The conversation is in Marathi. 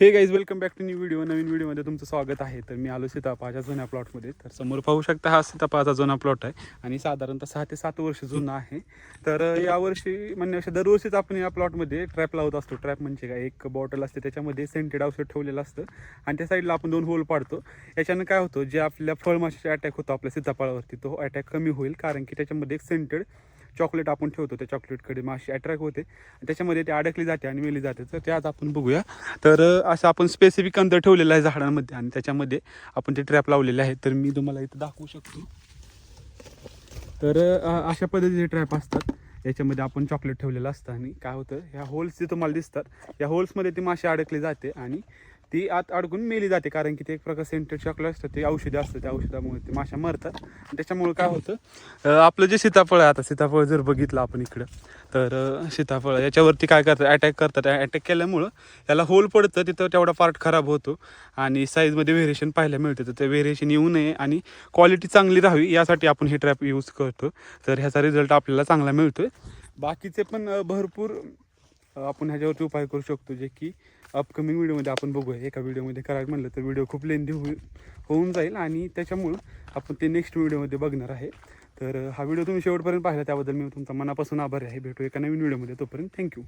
Hey guys welcome back to new video नवीन व्हिडिओमध्ये तुमचं स्वागत आहे. तर मी आलो सीतापाच्या जुन्या प्लॉटमध्ये तर समोर पाहू शकता हा सीतापाचा जुना प्लॉट आहे. आणि साधारणतः सहा ते सात वर्ष जुना आहे. तर यावर्षी यावर्षी म्हणण्यापेक्षा दरवर्षीच आपण या प्लॉटमध्ये ट्रॅप लावत असतो. ट्रॅप म्हणजे काय? एक बॉटल असते त्याच्यामध्ये सेंटेड औषध ठेवलेलं असतं. आणि त्या साईडला आपण दोन होल पाडतो. याच्यानं काय होतं? जे आपल्या फळमाशीचा अटॅक होतो आपल्या सीताफळावरती तो अटॅक कमी होईल. कारण की त्याच्यामध्ये एक सेंटेड चॉकलेट आपण ठेवतो त्या चॉकलेटकडे माशी अट्रॅक्ट होते. आणि त्याच्यामध्ये ते अडकली जाते आणि मेली जाते. तर ते आज आपण बघूया. तर असं आपण स्पेसिफिक अंतर ठेवलेलं आहे झाडांमध्ये आणि त्याच्यामध्ये आपण ते ट्रॅप लावलेले आहेत. तर मी तुम्हाला इथं दाखवू शकतो. तर अशा पद्धतीचे ट्रॅप असतात. याच्यामध्ये आपण चॉकलेट ठेवलेलं असतं आणि काय होतं ह्या होल्स जे तुम्हाला दिसतात या होल्समध्ये ती माशी अडकली जाते आणि ती आत अडकून मेली जाते कारण की ते एक प्रकार सेंटेड चॉकलेट असतं ते औषधं असतं त्या औषधामुळे ते माशा मरतात. आणि त्याच्यामुळे काय होतं आपलं जे सीताफळ आहे आता सीताफळ जर बघितलं आपण इकडं तर सीताफळ याच्यावरती काय करतात अटॅक करतात. अटॅक केल्यामुळं याला होल पडतं तिथं तेवढा पार्ट खराब होतो आणि साईजमध्ये व्हेरिएशन पाहायला मिळतं. तर ते व्हेरिएशन येऊ नये आणि क्वालिटी चांगली राहावी यासाठी आपण हे ट्रॅप यूज करतो. तर ह्याचा रिझल्ट आपल्याला चांगला मिळतो आहे बाकीचे पण भरपूर आपण ह्याच्यावरती उपाय करू शकतो जे की अपकमिंग व्हिडिओमध्ये आपण बघूया. एका व्हिडिओमध्ये करायला म्हणलं तर व्हिडिओ खूप लेंदी होईल होऊन जाईल आणि त्याच्यामुळं आपण ते नेक्स्ट व्हिडिओमध्ये बघणार आहे. तर हा व्हिडिओ तुम्ही शेवटपर्यंत पाहिला त्याबद्दल मी तुमचा मनापासून आभारी आहे. भेटू एका नवीन व्हिडिओमध्ये तोपर्यंत थँक्यू